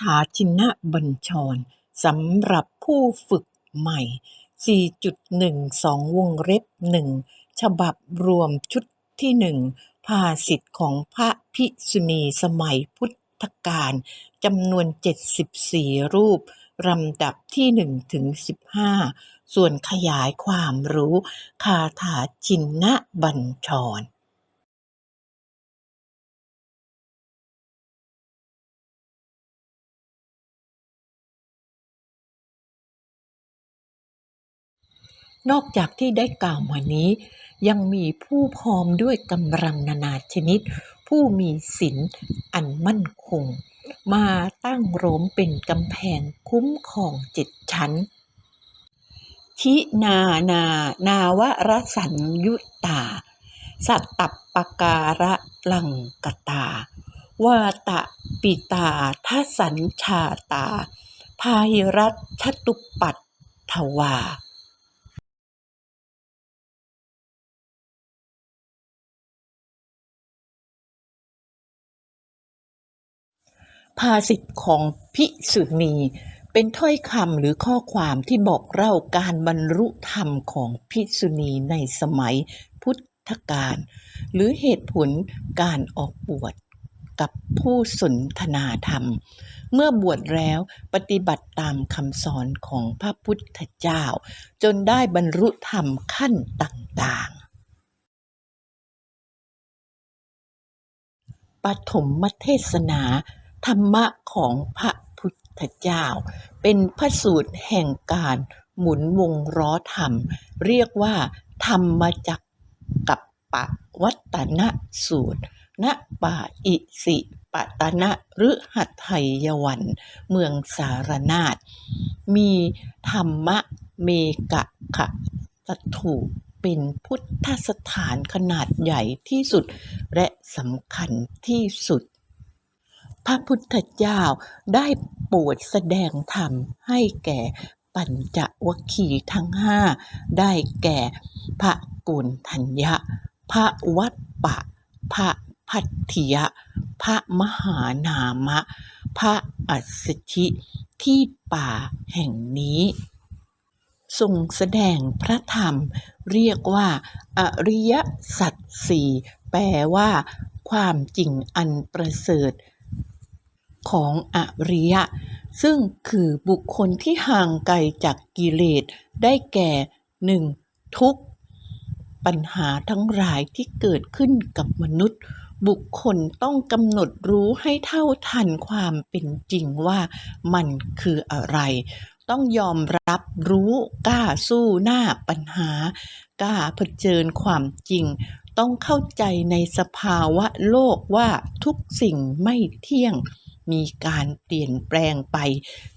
ถาชินบัญชรสำหรับผู้ฝึกใหม่ 4.12 วงเล็บ1ฉบับรวมชุดที่1ภาษิตของพระภิกษุณีสมัยพุทธกาลจำนวน 74 รูปลำดับที่1ถึง15 ส่วนขยายความรู้ คาถาชินบัญชร นอกจากที่ได้กล่าวมานี้ ยังมีผู้พร้อมด้วยกำลังนานาชนิด ผู้มีศีลอันมั่นคง มาตั้งโรมเป็นกำแพงคุ้มครองเจ็ดชั้นชินานานาวรสัญยุตา สัตตปปการะลังกตา วาตะปิตาทัสัญชาตาพาหิรัชตุปัตถวา ภาษิตของภิกษุณี เป็นถ้อยคำหรือข้อความที่บอกเล่าการบรรลุธรรมของภิกษุณีในสมัยพุทธกาลหรือเหตุผลการออกบวชกับผู้สนทนาธรรม เมื่อบวชแล้วปฏิบัติตามคำสอนของพระพุทธเจ้า จนได้บรรลุธรรมขั้นต่างๆปฐมเทศนา ธรรมะของพระพุทธเจ้า เป็นพระสูตรแห่งการหมุนวงล้อธรรม เรียกว่าธรรมจักกับปะวัตนสูตร ณ ป่าอิสิปตนะฤหัไทยวัน เมืองสารนาฏมีธรรมะเมกะขะสถูปเป็นพุทธสถานขนาดใหญ่ที่สุดและสำคัญที่สุด พระพุทธเจ้าได้โปรดแสดงธรรมให้แก่ปัญจวัคคีย์ทั้งห้าได้แก่พระกุณทัญญะ พระวัดปะ พระพัทธิยะ พระมหานามะ พระอัสสชิที่ป่าแห่งนี้ทรงแสดงพระธรรม เรียกว่า อริยสัจสี่แปลว่า ความจริงอันประเสริฐ ของอริยะ ซึ่งคือบุคคลที่ห่างไกลจากกิเลสได้แก่หนึ่งทุกปัญหาทั้งหลายที่เกิดขึ้นกับมนุษย์ บุคคลต้องกำหนดรู้ให้เท่าทันความเป็นจริงว่ามันคืออะไร ต้องยอมรับรู้กล้าสู้หน้าปัญหากล้าเผชิญความจริง ต้องเข้าใจในสภาวะโลกว่าทุกสิ่งไม่เที่ยง มีการเปลี่ยนแปลงไป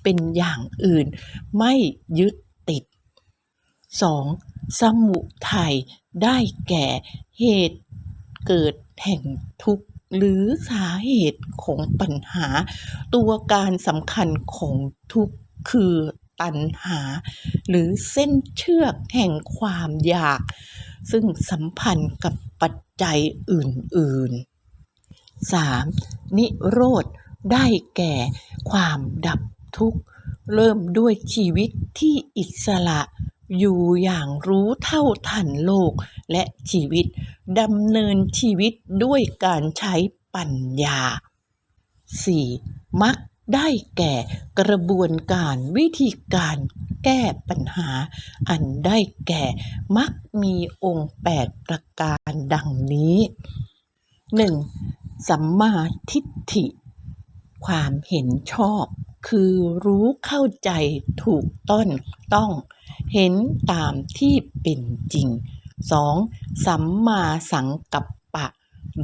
เป็นอย่างอื่น ไม่ยึดติด 2. สมุทัยได้แก่เหตุเกิดแห่งทุกข์หรือสาเหตุของปัญหา ตัวการสำคัญของทุกข์คือตัณหา หรือเส้นเชือกแห่งความอยาก ซึ่งสัมพันธ์กับปัจจัยอื่นๆ 3. นิโรธ ได้แก่ความดับทุกข์ เริ่มด้วยชีวิตที่อิสระอยู่อย่างรู้เท่าทันโลกและชีวิตดำเนินชีวิตด้วยการใช้ปัญญา 4. มรรคได้แก่กระบวนการวิธีการแก้ปัญหา อันได้แก่มรรคมีองค์แปดประการดังนี้ 1. สัมมาทิฏฐิ ความเห็นชอบ คือรู้เข้าใจถูกต้องต้อง เห็นตามที่เป็นจริง 2. สัมมาสังกัปปะ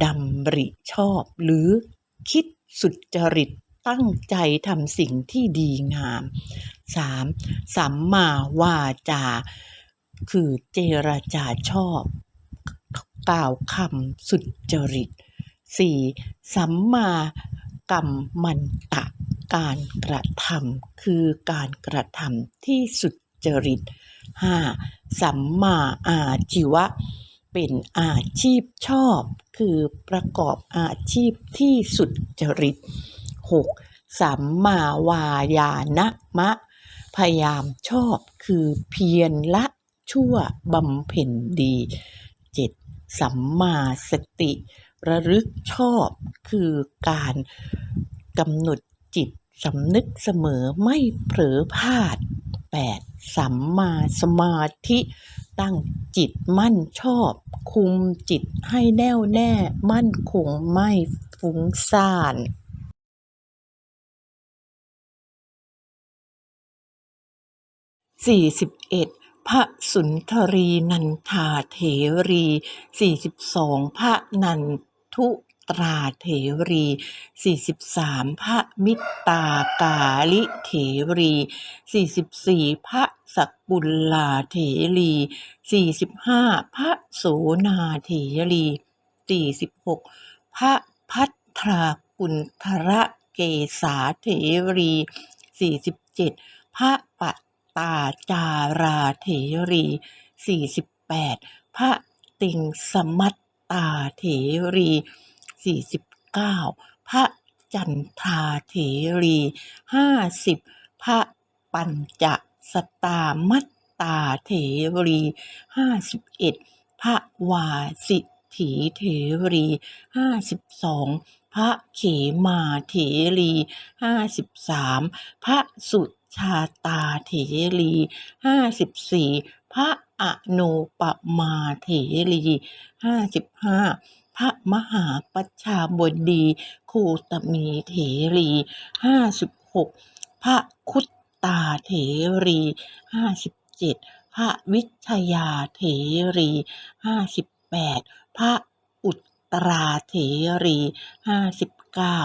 ดำริชอบ หรือคิดสุจริตตั้งใจทำสิ่งที่ดีงาม 3. สัมมาวาจา คือเจรจาชอบ กล่าวคำสุจริต 4. สัมมา กัมมันตะการกระทำคือการกระทำที่สุดจริต 5. สัมมาอาชีวะ เป็นอาชีพชอบ คือประกอบอาชีพที่สุดจริต 6. สัมมาวายานะมะ พยายามชอบคือเพียรละชั่วบำเพ็ญดีเจ็ดสัมมาสติ ระลึกชอบคือการกำหนดจิตสำนึกเสมอไม่เผลอพลาด 8. สัมมาสมาธิตั้งจิตมั่นชอบ คุมจิตให้แน่วแน่มั่นคงไม่ฟุ้งซ่าน 41. พระสุนทรีนันทาเถรี 42. พระนัน ทุตราเถรี 43. พระมิตตากาลิเถรี 44. พระสักบุลลาเถรี 45. พระโสนาเถรี 46. พระพัทรากุณฑระเกษาเถรี 47. พระปตาจาราเถรี 48. พระติงสมัต ตาเถรี 49. พระจันทาเถรี 50. พระปัญจสตามัตตาเถรี 51. พระวาสิถีเถรี 52. พระเขมาเถรี 53. พระสุชาตาเถรี 54. พระ อนุปมาเถรีห้าสิบห้าพระมหาปัชชาบดีคูตมีเถรีห้าสิบหกพระคุตตาเถรีห้าสิบเจ็ดพระวิชยาเถรีห้าสิบแปดพระอุตตราเถรีห้าสิบเก้า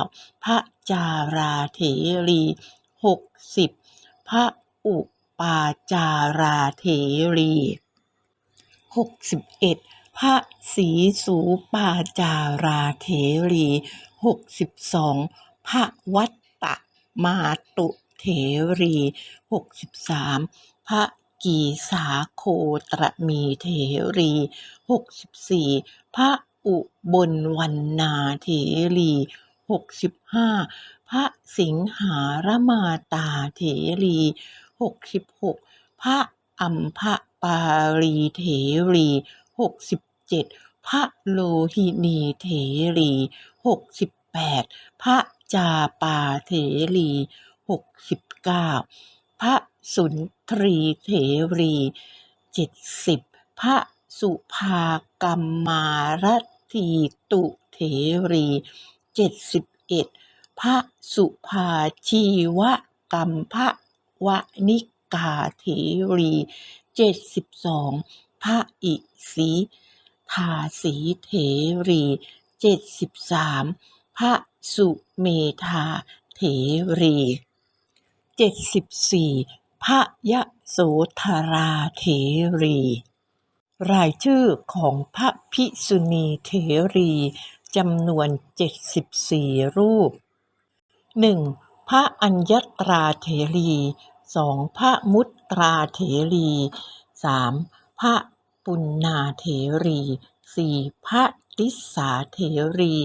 พระจาราเถรีหกสิบพระอุปาจาราเถรี 61. พระศรีสูปาจาราเถรี 62. พระวัตตมาตุเถรี 63. พระกีสาโคตรมีเถรี 64. พระอุบลวันนาเถรี 65. พระสิงหารมาตาเถรี 66. พระ อัมพะปารีเถรีหกสิบเจ็ดพระโลหินีเถรีหกสิบแปดพระจาปาเถรีหกสิบเก้าพระสุนทรีเถรีเจ็ดสิบพระสุภากรรมารทีตุเถรีเจ็ดสิบเอ็ดพระสุภาชีวกรรมพระวนิก กาเถรี 72. พระอิสีทาสีเถรี 73. พระสุเมธาเถรี 74. พระยะโสธราเถรี รายชื่อของพระภิกษุณีเถรีจำนวน 74 รูป 1. พระอัญญตราเถรี 2. พระมุตตราเถรี 3. พระปุณนาเถรี 4. พระติสสาเถรี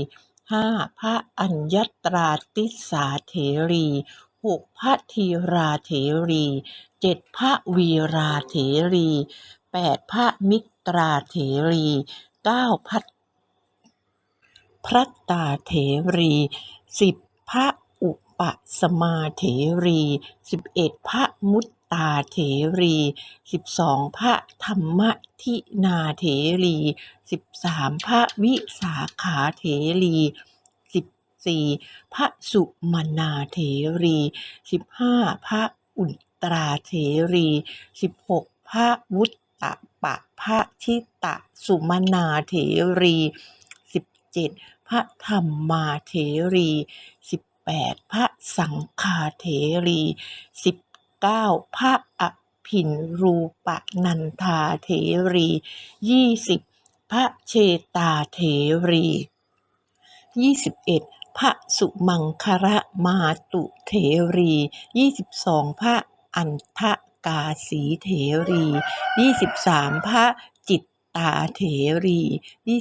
5. พระอัญญตราติสสาเถรี 6. พระธีราเถรี 7. พระวีราเถรี 8. พระมิตราเถรี 9. พระพระตาเถรี 10. พระ อุปสมาเถรี 11. พระมุตตาเถรี 12. พระธรรมทินาเถรี 13. พระวิสาขาเถรี 14. พระสุมนาเถรี 15. พระอุตราเถรี 16. พระวุตตะปะพระชิตะสุมนาเถรี 17. พระธรรมาเถรี 18. พระสังฆาเถรี 19. พระอภินรูปนันทาเถรี 20. พระเชตาเถรี 21. พระสุมังคระมาตุเถรี 22. พระอันทกาสีเถรี 23. พระ ตาเถรี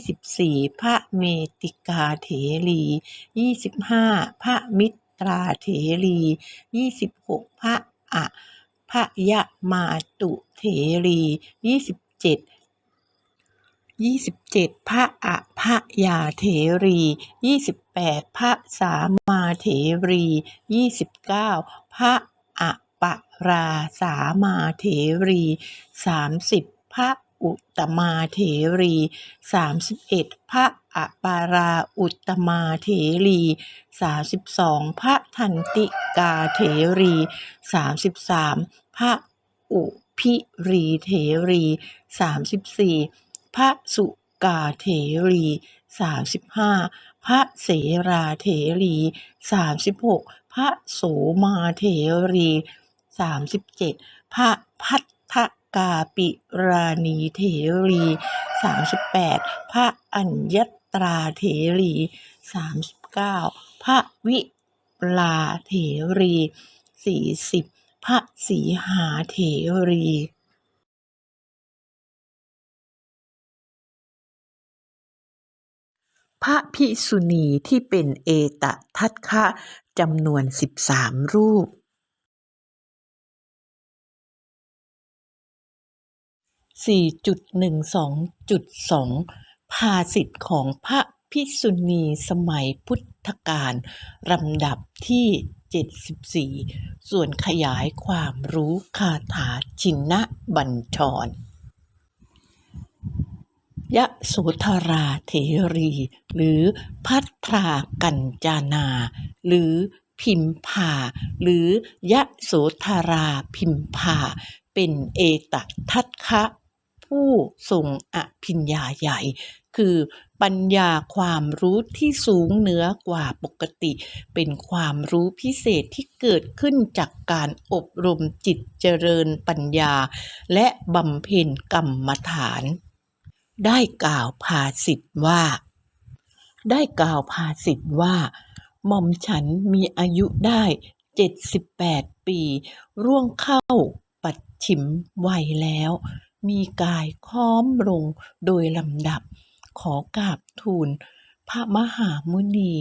24. พระเมติกาเถรี 25. พระมิตราเถรียี่สิบหกพระอะพระยะมาตุเถรียี่สิบเจ็ดยี่สิบเจ็ดพระอะพระยาเถรียี่สิบแปดพระสามาเถรียี่สิบเก้าพระอะปะราสามาเถรีสามสิบพระ อุตมาเถรีสามสิบเอ็ดพระอปาราอุตมาเถรีสามสิบสองพระทันติกาเถรีสามสิบสามพระอุพิรีเถรีสามสิบสี่พระสุกาเถรีสามสิบห้าพระเสราเถรีสามสิบหกพระโสมาเถรีสามสิบเจ็ดพระพัทธ กาปิราณีเถรีสามสิบแปดพระอัญญตราเถรีสามสิบเก้าพระวิลาเถรีสี่สิบพระสีหาเถรีพระภิกษุณีที่เป็นเอตทัคคะจำนวนสิบสามรูป 4.12.2 ภาสิทธิ์ของพระภิกษุณีสมัยพุทธกาลลำดับที่ 74 ส่วนขยายความรู้คาถาชินะบัญชร ยะโสธราเถรี หรือพัทรากัญจานา หรือพิมพา หรือยะโสธราพิมพา เป็นเอตทัคคะ ผู้ทรงอภิญญาใหญ่ คือปัญญาความรู้ที่สูงเหนือกว่าปกติ เป็นความรู้พิเศษที่เกิดขึ้นจากการอบรมจิตเจริญปัญญา และบำเพ็ญกรรมฐาน ได้กล่าวภาสิทธว่า ได้กล่าวภาสิทธว่าหม่อมฉันมีอายุได้เจ็ดสิบแปดปี ร่วงเข้าปัดฉิมวัยแล้ว มีกายค้อมลงโดยลำดับ ขอกราบทูล พระมหามุนี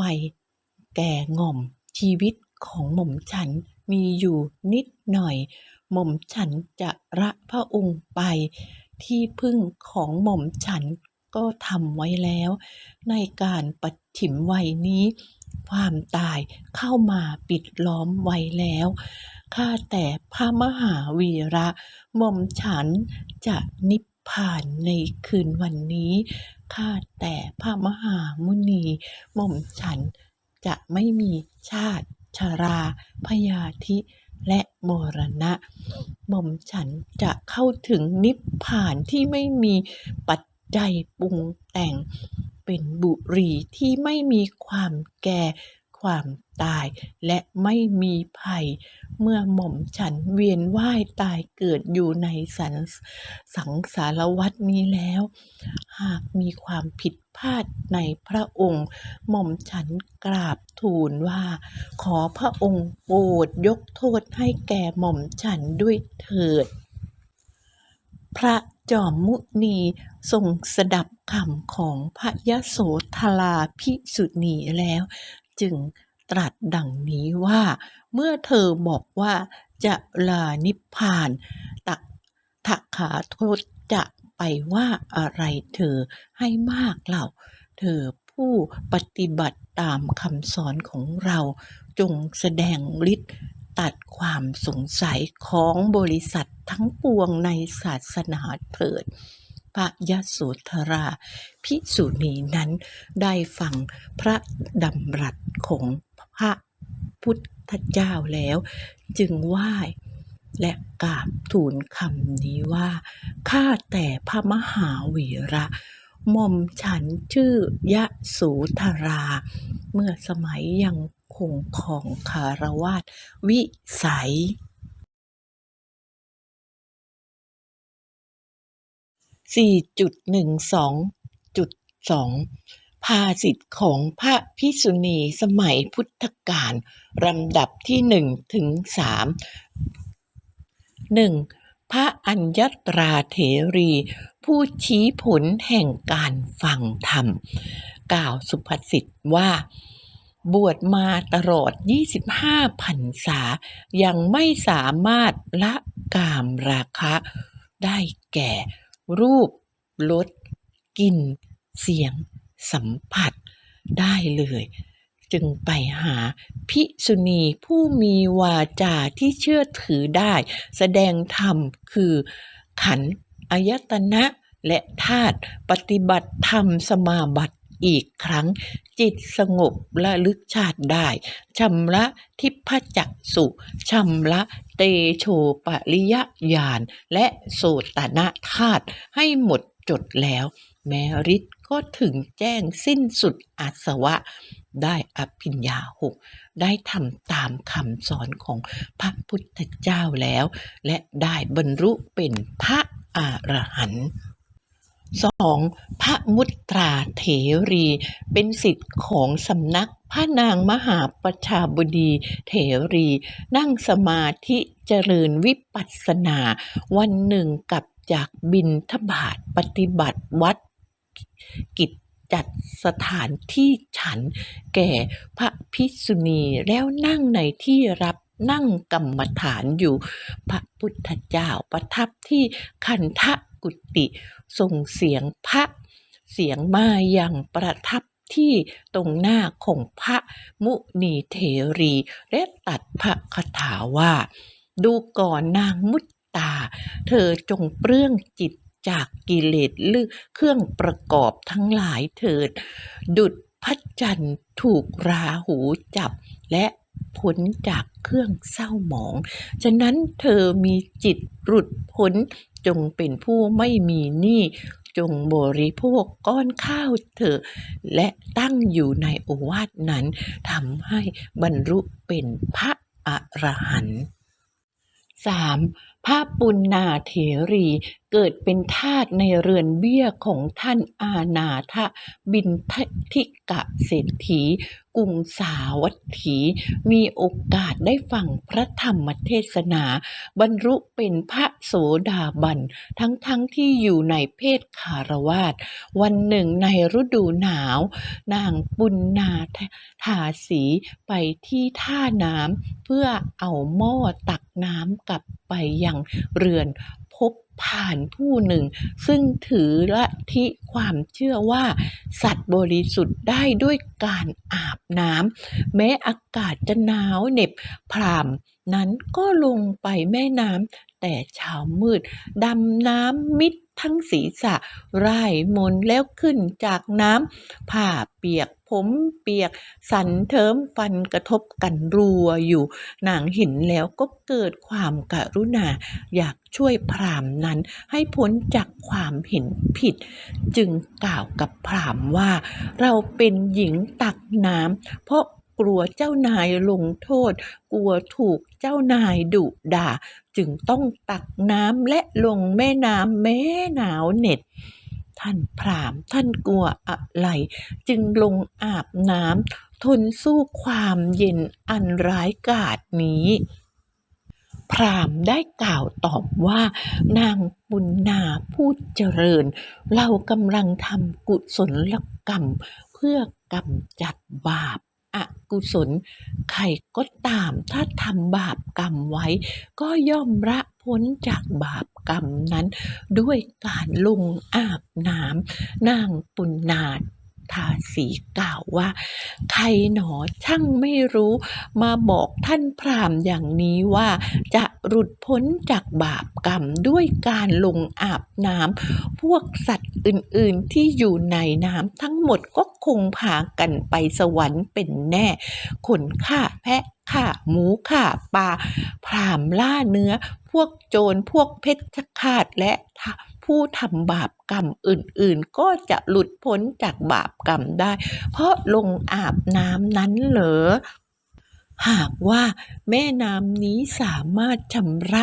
วัยแก่ง่อมชีวิตของหม่อมฉันมีอยู่นิดหน่อย หม่อมฉันจะละพระองค์ไป ที่พึ่งของหม่อมฉันก็ทำไว้แล้ว ในการปัดฉิมวัยนี้ ความตายเข้ามาปิดล้อมไว้แล้ว ข้าแต่พระมหาวีระหม่อมฉันจะนิพพานในคืนวันนี้ ข้าแต่พระมหามุนีหม่อมฉันจะไม่มีชาติชราพยาธิและมรณะหม่อมฉันจะเข้าถึงนิพพานที่ไม่มีปัจจัยปรุงแต่ง เป็นบุรีที่ไม่มีความแก่ความตายและไม่มีภัย เมื่อหม่อมฉันเวียนว่ายตายเกิดอยู่ในสังสังสารวัฏนี้แล้ว หากมีความผิดพลาดในพระองค์ หม่อมฉันกราบทูลว่า ขอพระองค์โปรดยกโทษให้แก่หม่อมฉันด้วยเถิด พระจอมมุนี ทรงสดับคำของพระยโสธราภิกษุณีแล้ว จึงตรัสดังนี้ว่า เมื่อเธอบอกว่าจะลานิพพาน ตักถขาโทษจะไปว่าอะไรเธอให้มากเล่า เธอผู้ปฏิบัติตามคำสอนของเราจงแสดงฤทธิ์ตัดความสงสัยของบริษัททั้งปวงในศาสนาเถิด พระยโสธราภิกษุณีนั้นได้ฟังพระดำรัสของพระพุทธเจ้าแล้ว จึงไหว้และกราบทูลคำนี้ว่า ข้าแต่พระมหาวีระหม่อมฉันชื่อยะโสธรา เมื่อสมัยยังคงของคารวาสวิสัย 4.12.2 ภาสิทธิ์ของพระพิสุณีสมัยพุทธกาลลำดับที่หนึ่งถึงสามหนึ่งพระอัญญตราเถรี ผู้ชี้ผลแห่งการฟังธรรม กล่าวสุภาษิตว่าบวชมาตลอด 25พรรษา ยังไม่สามารถละกามราคะได้แก่ รูปรสกลิ่น เสียง สัมผัสได้เลย จึงไปหาพิสุณีผู้มีวาจาที่เชื่อถือได้ แสดงธรรมคือ ขันอายตนะและธาตุปฏิบัติธรรมสมาบัติ อีกครั้ง จิตสงบระลึกชาติได้ชำระทิพจักสุชำระเตโชปริยญาณและโสตนะธาตุให้หมดจดแล้ว แม้ฤทธิ์ก็ถึงแจ้งสิ้นสุดอาสวะ ได้อภิญญาหกได้ทำตามคำสอนของพระพุทธเจ้าแล้ว และได้บรรลุเป็นพระอรหันต์ สองพระมุตราเถรี เป็นสิทธิ์ของสำนักพระนางมหาประชาบดีเถรี นั่งสมาธิเจริญวิปัสสนา วันหนึ่งกลับจากบินทบาทปฏิบัติวัดกิจจัดสถานที่ฉัน แก่พระภิกษุณีแล้วนั่งในที่รับนั่งกรรมฐานอยู่ พระพุทธเจ้าประทับที่คันทะกุติ ส่งเสียงพระ เสียงมาอยังประทับที่ตรงหน้าของพระมุนีเถรีและตัดพระคาถาว่า ดูก่อนนางมุตตา เธอจงเปลื้องจิตจากกิเลสหรือเครื่องประกอบทั้งหลายเถิด ดุดพระจันทร์ถูกราหูจับและพ้นจากเครื่องเศร้าหมอง ฉะนั้นเธอมีจิตหลุดพ้น จงเป็นผู้ไม่มีหนี้จงบริโภคก้อนข้าวเถอะ และตั้งอยู่ในโอวาทนั้นทำให้บรรลุเป็นพระอรหันต์ 3. พระปุณณาเถรี เกิดเป็นทาสในเรือนเบี้ยของท่านอานาถบินทิกะเศรษฐีกรุงสาวัตถี มีโอกาสได้ฟังพระธรรมเทศนา บรรลุเป็นพระโสดาบัน ทั้งๆทที่อยู่ในเพศคารวาสวันหนึ่งในฤดูหนาว นางปุณณาทาสีไปที่ท่าน้ำเพื่อเอาหม้อตักน้ำกลับไปยังเรือน บผ่านผู้หนึ่ง ซึ่งถือละทิความเชื่อว่า สัตว์บริสุทธิ์ได้ด้วยการอาบน้ำแม้อากาศจะหนาวเหน็บพรามนั้นก็ลงไปแม่น้ำแต่เช้ามืด ดำน้ำมิดทั้งศีรษะ ร่ายมนแล้วขึ้นจากน้ำผ้าเปียก ผมเปียก สันเทิมฟันกระทบกันรัวอยู่นางเห็นแล้วก็เกิดความกรุณา อยากช่วยพรามนั้นให้พ้นจากความเห็นผิด จึงกล่าวกับพรามว่า เราเป็นหญิงตักน้ำเพราะกลัวเจ้านายลงโทษ กลัวถูกเจ้านายดุด่า จึงต้องตักน้ำและลงแม่น้ำแม้หนาวเหน็ด ท่านพรามท่านกลัวอะไร จึงลงอาบน้ำทนสู้ความเย็นอันร้ายกาจนี้ พรามได้กล่าวตอบว่านางบุญนาผู้เจริญ เรากำลังทำกุศลกรรมเพื่อกำจัดบาป อกุศล ใครก็ตามถ้าทำบาปกรรมไว้ ก็ย่อมระพ้นจากบาปกรรมนั้น ด้วยการลงอาบน้ำนางปุณนา ทาสีกล่าวว่า ใครหนอช่างไม่รู้มาบอกท่านพรามอย่างนี้ว่า จะหลุดพ้นจากบาปกรรมด้วยการลงอาบน้ำพวกสัตว์อื่นๆที่อยู่ในน้ำทั้งหมดก็คงพากันไปสวรรค์เป็นแน่คนฆ่าแพะฆ่าหมูฆ่าปลาพรามล่าเนื้อ วกโจรพวกเพชฌฆาตและผู้ทำบาปกรรมอื่นๆ ก็จะหลุดพ้นจากบาปกรรมได้ เพราะลงอาบน้ำนั้นเหรอหากว่าแม่น้ำนี้สามารถชำระ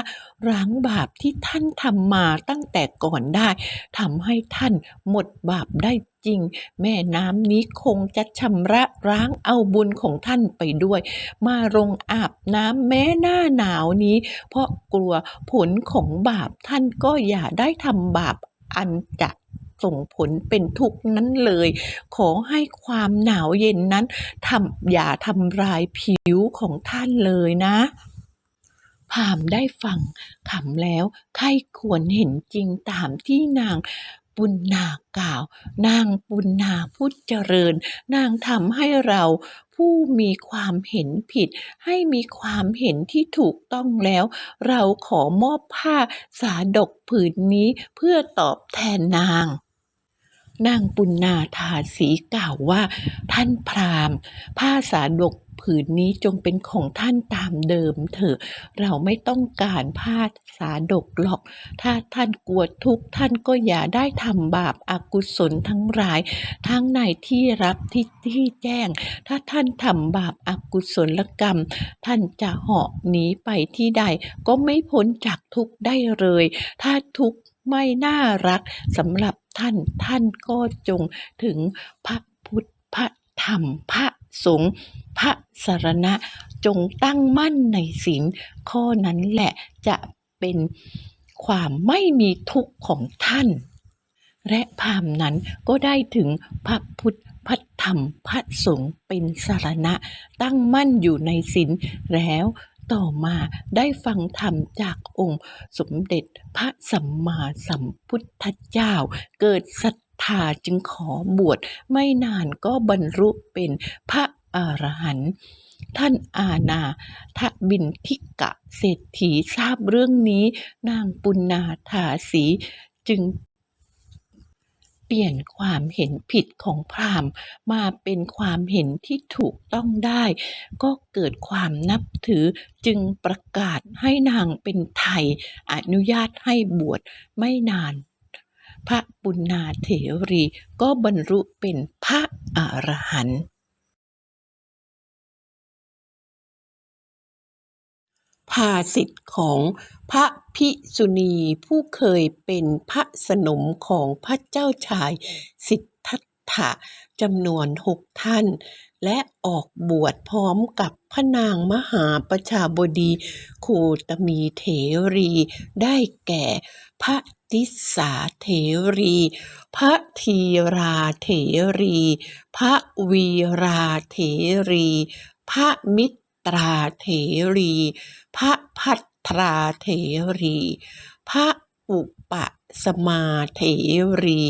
ล้างบาปที่ท่านทำมาตั้งแต่ก่อนได้ทำให้ท่านหมดบาปได้ จริง แม่น้ำนี้คงจะชำระล้างเอาบุญของท่านไปด้วย มาลงอาบน้ำแม้หน้าหนาวนี้ เพราะกลัวผลของบาปท่านก็อย่าได้ทำบาปอันจะส่งผลเป็นทุกข์นั้นเลย ขอให้ความหนาวเย็นนั้นทำอย่าทำลายผิวของท่านเลยนะพามได้ฟังคำแล้วใครควรเห็นจริงตามที่นาง ปุณณากล่าว นางปุณณาผู้เจริญ นางทำให้เราผู้มีความเห็นผิด ให้มีความเห็นที่ถูกต้องแล้ว เราขอมอบผ้าสาดกผืนนี้เพื่อตอบแทนนางนางปุณณาทาสีกล่าวว่า ท่านพราหมณ์ ผ้าสาดก ผืนนี้จงเป็นของท่านตามเดิมเถอะ เราไม่ต้องการผ้าสาดกหรอก ถ้าท่านกลัวทุกข์ท่านก็อย่าได้ทำบาปอากุศลทั้งหลาย ทั้งในที่รับที่ที่แจ้ง ถ้าท่านทำบาปอากุศลกรรม ท่านจะเหาะหนีไปที่ใด ก็ไม่พ้นจากทุกได้เลย ถ้าทุกข์ไม่น่ารักสำหรับท่านท่านก็จงถึงพระพุทธพระธรรมพระ สงฆ์พระสารณะจงตั้งมั่นในศีลข้อนั้นแหละจะเป็นความไม่มีทุกข์ของท่าน และพราหมณ์นั้นก็ได้ถึงพระพุทธพระธรรมพระสงฆ์เป็นสารณะ ตั้งมั่นอยู่ในศีลแล้วต่อมาได้ฟังธรรมจากองค์สมเด็จพระสัมมาสัมพุทธเจ้า เกิดศรัท ธาจึงขอบวชไม่นานก็บรรลุเป็นพระอรหันต์ท่านอาณาทบินทิกะเศรษฐีทราบเรื่องนี้ นางปุณนาถาสีจึงเปลี่ยนความเห็นผิดของพราหมณ์ มาเป็นความเห็นที่ถูกต้องได้ ก็เกิดความนับถือจึงประกาศให้นางเป็นไทย อนุญาตให้บวชไม่นาน พระปุณณาเถรี ก็บรรลุเป็นพระอรหันต์ภาสิทธิ์ของพระภิกษุณีผู้เคยเป็นพระสนมของพระเจ้าชายสิทธัตถะจำนวนหกท่าน และออกบวชพร้อมกับพระนางมหาประชาบดีโคตมีเถรี ได้แก่พระ ติสาเถรี พระทีราเถรี พระวีราเถรี พระมิตราเถรี พระพัทราเถรี พระอุปสมาเถรี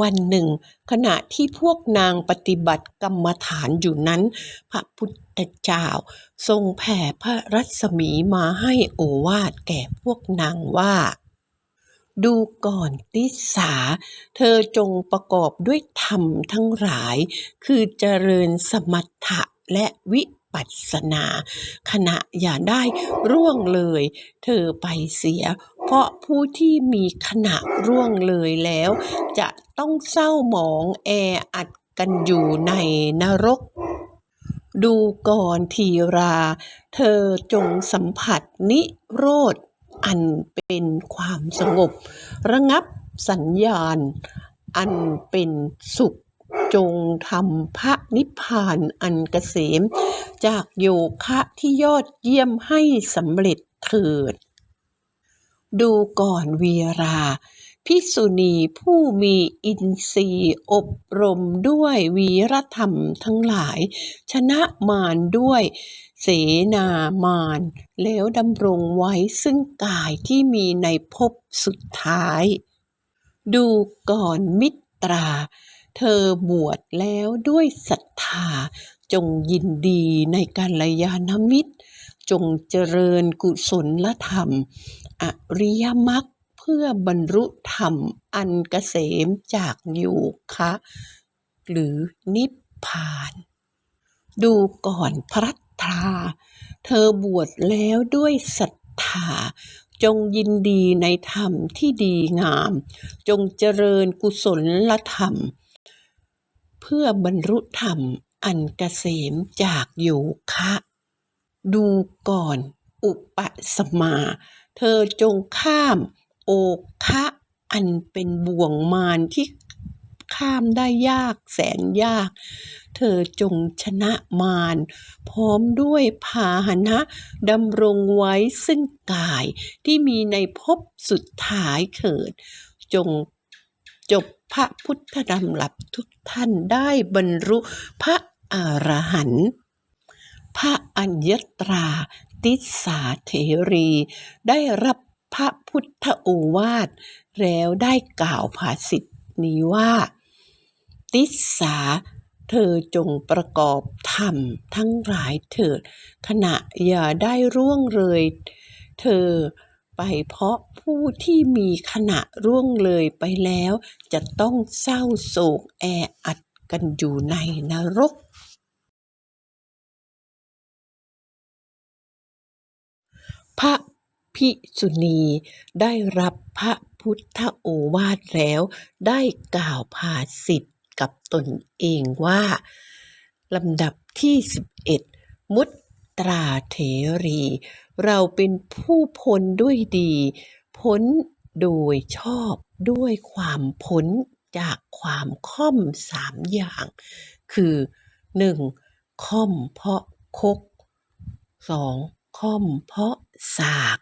วันหนึ่ง ขณะที่พวกนางปฏิบัติกรรมฐานอยู่นั้น พระพุทธเจ้าทรงแผ่พระรัศมีมาให้โอวาทแก่พวกนางว่า ดูก่อนติสา เธอจงประกอบด้วยธรรมทั้งหลาย คือเจริญสมถะและวิปัสสนา ขณะอย่าได้ร่วงเลย เธอไปเสีย เพราะผู้ที่มีขณะร่วงเลยแล้ว จะต้องเศร้าหมองแออัดกันอยู่ในนรกดูก่อนทีรา เธอจงสัมผัสนิโรธ อันเป็นความสงบ ระงับสัญญาณ อันเป็นสุขจงทำพระนิพพานอันเกษม จากโยคะที่ยอดเยี่ยมให้สำเร็จเถิด ดูก่อนวีราภิกษุณีผู้มีอินทรีย์อบรมด้วยวีรธรรมทั้งหลาย ชนะมารด้วย เสนามารแล้วดำรงไว้ซึ่งกายที่มีในภพสุดท้าย ดูก่อนมิตรา เธอบวชแล้วด้วยศรัทธา จงยินดีในกัลยาณมิตร จงเจริญกุศลธรรม อริยมรรคเพื่อบรรลุธรรมอันเกษมจากโยคะหรือนิพพาน ดูก่อนพระ ตราเธอบวชแล้วด้วยศรัทธา จงยินดีในธรรมที่ดีงาม จงเจริญกุศลลธรรม เพื่อบรรลุธรรมอันเกษมจากโยคะ ดูก่อนอุปสมา เธอจงข้าม โอคะอันเป็นบ่วงมารที่ข้ามได้ยากแสนยาก เธอจงชนะมารพร้อมด้วยพาหนะดำรงไว้ซึ่งกายที่มีในภพสุดท้ายเถิด จงจบพระพุทธดำรับทุกท่านได้บรรลุพระอรหันต์พระอัญญตราติสาเถรี ได้รับพระพุทธโอวาท แล้วได้กล่าวภาษิตนี้ว่า ติสา เธอจงประกอบธรรมทั้งหลายเถิด ขณะอย่าได้ร่วงเลย เธอไปเพราะผู้ที่มีขณะร่วงเลยไปแล้ว จะต้องเศร้าโศกแออัดกันอยู่ในนรกพระภิกษุณีได้รับพระพุทธโอวาทแล้วได้กล่าวภาษิต กับตนเองว่าลำดับที่ 11 มุตตราเถรี เราเป็นผู้พ้นด้วยดี พ้นโดยชอบด้วยความพ้นจากความค่อมสามอย่าง คือ 1. ค่อมเพราะคก 2. ค่อมเพราะสาก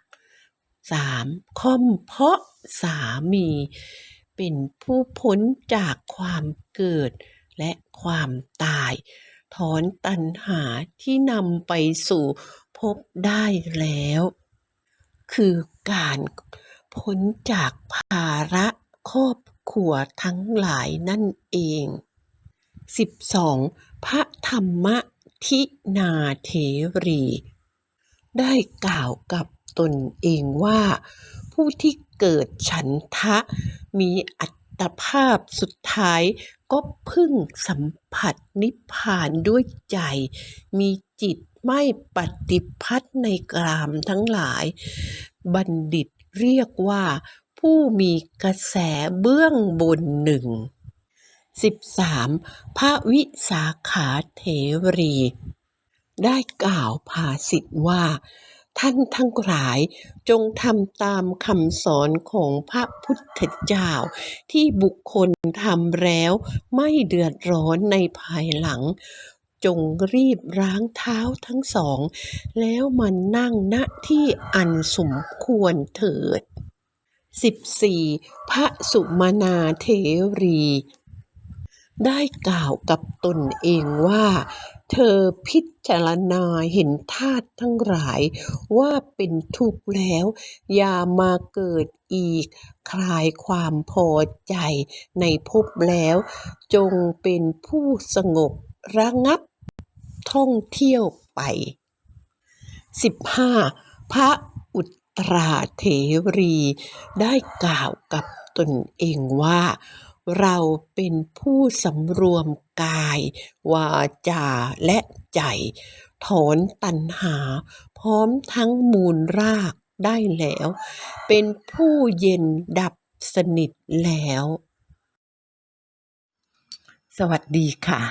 3. ค่อมเพราะสามี เป็นผู้พ้นจากความเกิดและความตาย ถอนตัณหาที่นำไปสู่พบได้แล้ว คือการพ้นจากภาระครอบครัวทั้งหลายนั่นเอง 12. พระธรรมทินาเถรี ได้กล่าวกับตนเองว่า ผู้ที่เกิดฉันทะมีอัตภาพสุดท้ายก็พึ่งสัมผัสนิพพานด้วยใจ มีจิตไม่ปฏิพัทธ์ในกรามทั้งหลาย บัณฑิตเรียกว่า ผู้มีกระแสเบื้องบนหนึ่ง 13. พระวิสาขาเถรี ได้กล่าวภาษิตว่า ท่านทั้งหลายจงทำตามคำสอนของพระพุทธเจ้า ที่บุคคลทำแล้วไม่เดือดร้อนในภายหลัง จงรีบล้างเท้าทั้งสอง แล้วมันนั่งณที่อันสมควรเถิด 14. พระสุมาณาเถรี ได้กล่าวกับตนเองว่า เธอพิจารณาเห็นธาตุทั้งหลายว่าเป็นทุกข์แล้ว อย่ามาเกิดอีก คลายความพอใจในภพแล้ว จงเป็นผู้สงบระงับ ท่องเที่ยวไป 15. พระอุตราเถรี ได้กล่าวกับตนเองว่า เราเป็นผู้สำรวมกาย วาจาและใจ ถอนตัณหา พร้อมทั้งมูลรากได้แล้ว เป็นผู้เย็นดับสนิทแล้ว สวัสดีค่ะ